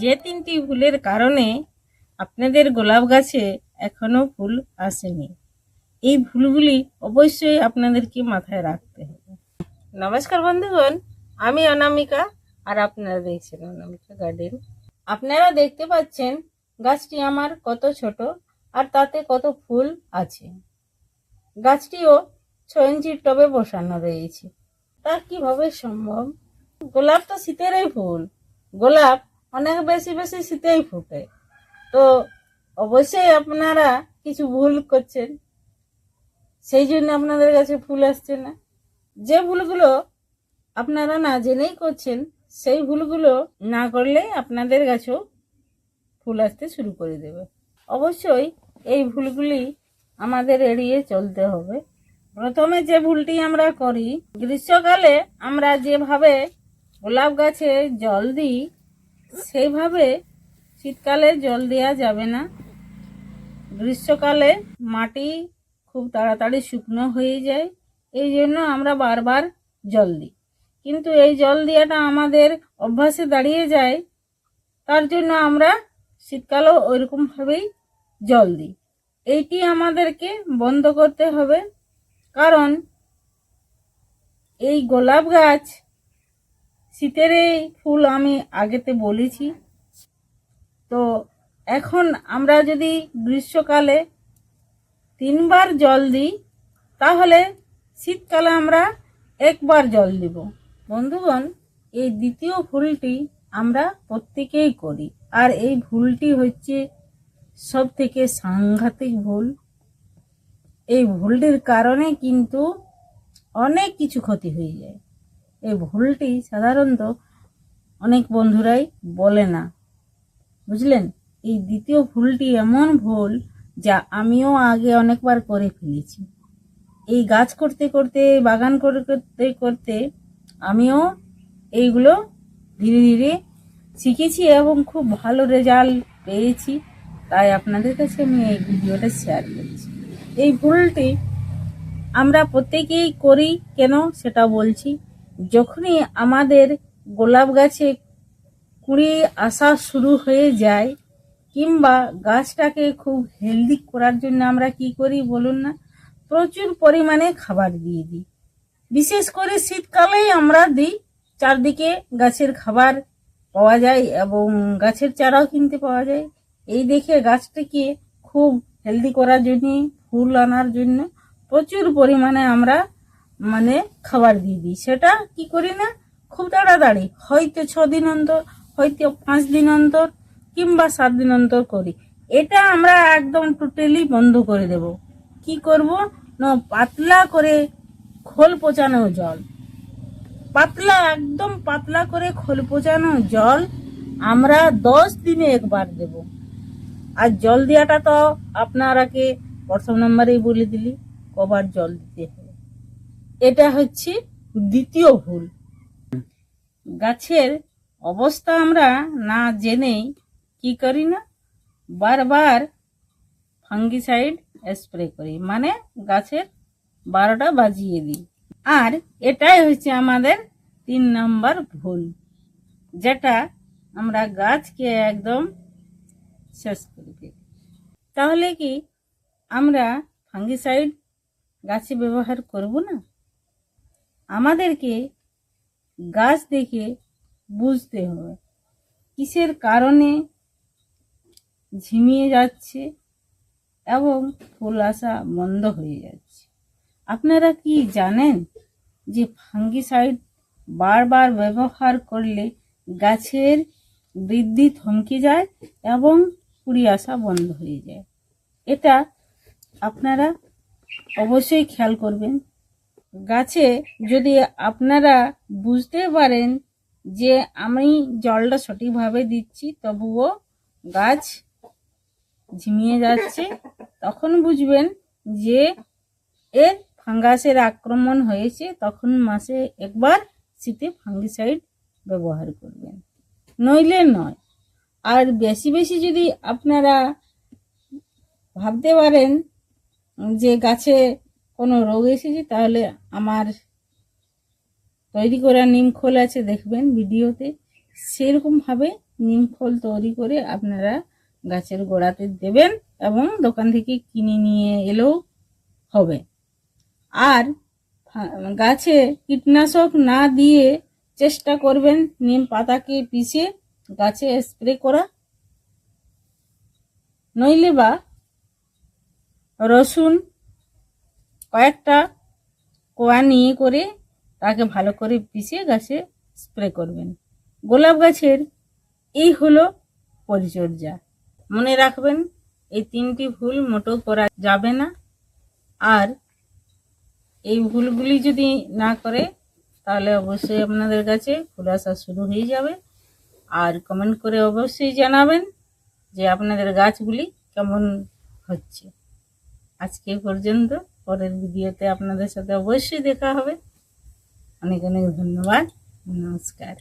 যে তিনটি ভুলের কারণে আপনাদের গোলাপ গাছে এখনও ফুল আসেনি। এই ভুলগুলি অবশ্যই আপনাদেরকে মাথায় রাখতে হবে। নমস্কার বন্ধুগণ, আমি অনামিকা আর আপনারা দেখছেন অনামিকা গার্ডেন। আপনারা দেখতে পাচ্ছেন গাছটি আমার কত ছোট আর তাতে কত ফুল আছে। গাছটিও ছ ইঞ্চির টবে বসানো রয়েছে। তা কীভাবে সম্ভব? গোলাপ তো শীতেরই ফুল। গোলাপ অনেক বেশি বেশি শীতেই ফুটে। তো অবশ্যই আপনারা কিছু ভুল করছেন, সেই জন্য আপনাদের কাছে ফুল আসছে না। যে ভুলগুলো আপনারা না জেনেই করছেন, সেই ভুলগুলো না করলে আপনাদের গাছেও ফুল আসতে শুরু করে দেবে। অবশ্যই এই ভুলগুলি আমাদের এড়িয়ে চলতে হবে। প্রথমে যে ভুলটি আমরা করি, গ্রীষ্মকালে আমরা যেভাবে গোলাপ গাছে জল দিই সেইভাবে শীতকালে জল দেওয়া যাবে না। গ্রীষ্মকালে মাটি খুব তাড়াতাড়ি শুকনো হয়ে যায়, এই জন্য আমরা বারবার জল দিই। কিন্তু এই জল দেওয়াটা আমাদের অভ্যাসে দাঁড়িয়ে যায়, তার জন্য আমরা শীতকালেও ওইরকমভাবেই জল দিই। এইটি আমাদেরকে বন্ধ করতে হবে, কারণ এই গোলাপ গাছ শীতের এই ফুল আমি আগেতে বলেছি। তো এখন আমরা যদি গ্রীষ্মকালে তিনবার জল দিই, তাহলে শীতকালে আমরা একবার জল দিব। বন্ধুগণ, এই দ্বিতীয় ভুলটি আমরা প্রত্যেকেই করি। আর এই ভুলটি হচ্ছে সব থেকে সাংঘাতিক ভুল। এই ভুলটির কারণে কিন্তু অনেক কিছু ক্ষতি হয়ে যায়। এই ভুলটি সাধারণত অনেক বন্ধুরাই বলে না। বুঝলেন? এই দ্বিতীয় ভুলটি এমন ভুল যা আমিও আগে অনেকবার করে ফেলেছি। এই গাছ করতে করতে, বাগান করতে করতে আমিও এইগুলো ধীরে ধীরে শিখেছি এবং খুব ভালো রেজাল্ট পেয়েছি। তাই আপনাদের কাছে আমি এই ভিডিওটা শেয়ার করছি। এই ভুলটি আমরা প্রত্যেকেই করি কেন সেটা বলছি। যখনই আমাদের গোলাপ গাছে কুড়ি আসা শুরু হয়ে যায়, কিংবা গাছটাকে খুব হেলদি করার জন্য আমরা কি করি বলুন না? প্রচুর পরিমাণে খাবার দিয়ে দিই। বিশেষ করে শীতকালেই আমরা দিই, চারদিকে গাছের খাবার পাওয়া যায় এবং গাছের চারাও কিনতে পাওয়া যায়। এই দেখে গাছটাকে খুব হেলদি করার জন্য, ফুল আনার জন্য প্রচুর পরিমাণে আমরা মানে খাবার দিয়ে দিই। সেটা কি করি না, খুব তাড়াতাড়ি, হয়তো ছ দিন অন্তর, হয়তো পাঁচ দিন অন্তর, কিংবা সাত দিন অন্তর করি। এটা আমরা একদম টোটালি বন্ধ করে দেব। কি করব? না, পাতলা করে খোল পচানো জল। পাতলা, একদম পাতলা করে খোল পচানো জল আমরা দশ দিনে একবার দেব। আর জল দেওয়াটা তো আপনারাকে প্রথম নম্বরেই বলে দিলি, কবার জল দিতে হবে। এটা হচ্ছে দ্বিতীয় ভুল। গাছের অবস্থা আমরা না জেনেই কি করি না? বারবার ফাঙ্গিসাইড স্প্রে করি মানে গাছের বারোটা বাজিয়ে দিই। আর এটাই হচ্ছে আমাদের তিন নম্বর ভুল, যেটা আমরা গাছকে একদম শেষ করে দিই। তাহলে কি আমরা ফাঙ্গিসাইড গাছে ব্যবহার করব না? আমাদেরকে গাছ দেখে বুঝতে হবে। কিসের কারণে ঝিমিয়ে যাচ্ছে এবং ফুল আসা বন্ধ হয়ে যাচ্ছে? আপনারা কি জানেন যে ফাঙ্গিসাইড বারবার ব্যবহার করলে গাছের বৃদ্ধি থমকে যায় এবং কুড়ি আসা বন্ধ হয়ে যায়? এটা আপনারা অবশ্যই খেয়াল করবেন। গাছে যদি আপনারা বুঝতে পারেন যে আমি জলটা সঠিকভাবে দিচ্ছি, তবুও গাছ ঝিমিয়ে যাচ্ছে, তখন বুঝবেন যে এর ফাঙ্গাসের আক্রমণ হয়েছে, তখন মাসে একবার শীতে ফাঙ্গিসাইড ব্যবহার করবেন। নইলে নয়। আর বেশি বেশি যদি আপনারা ভাবতে পারেন যে গাছে কোনো রোগ এসেছে, তাহলে আমার তৈরি করা নিম খোল আছে, দেখবেন ভিডিওতে। সেরকমভাবে নিম ফল তৈরি করে আপনারা গাছের গোড়াতে দেবেন এবং দোকান থেকে কিনে নিয়ে এলেও হবে। আর গাছে কীটনাশক না দিয়ে চেষ্টা করবেন নিম পাতাকে পিষে গাছে স্প্রে করা। নইলে বা রসুন কয়েকটা কোয়া নিয়ে করে তাকে ভালো করে পিষে গাছে স্প্রে করবেন। গোলাপ গাছের এই হলো পরিচর্যা। মনে রাখবেন, এই তিনটি ভুল মোটেও করা যাবে না। আর এই ভুলগুলি যদি না করে, তাহলে অবশ্যই আপনাদের কাছে ফুল আসা শুরু হয়ে যাবে। আর কমেন্ট করে অবশ্যই জানাবেন যে আপনাদের গাছগুলি কেমন হচ্ছে। আজকে পর্যন্ত। পরের ভিডিওতে আপনাদের সাথে অবশ্যই দেখা হবে। অনেক অনেক ধন্যবাদ। নমস্কার।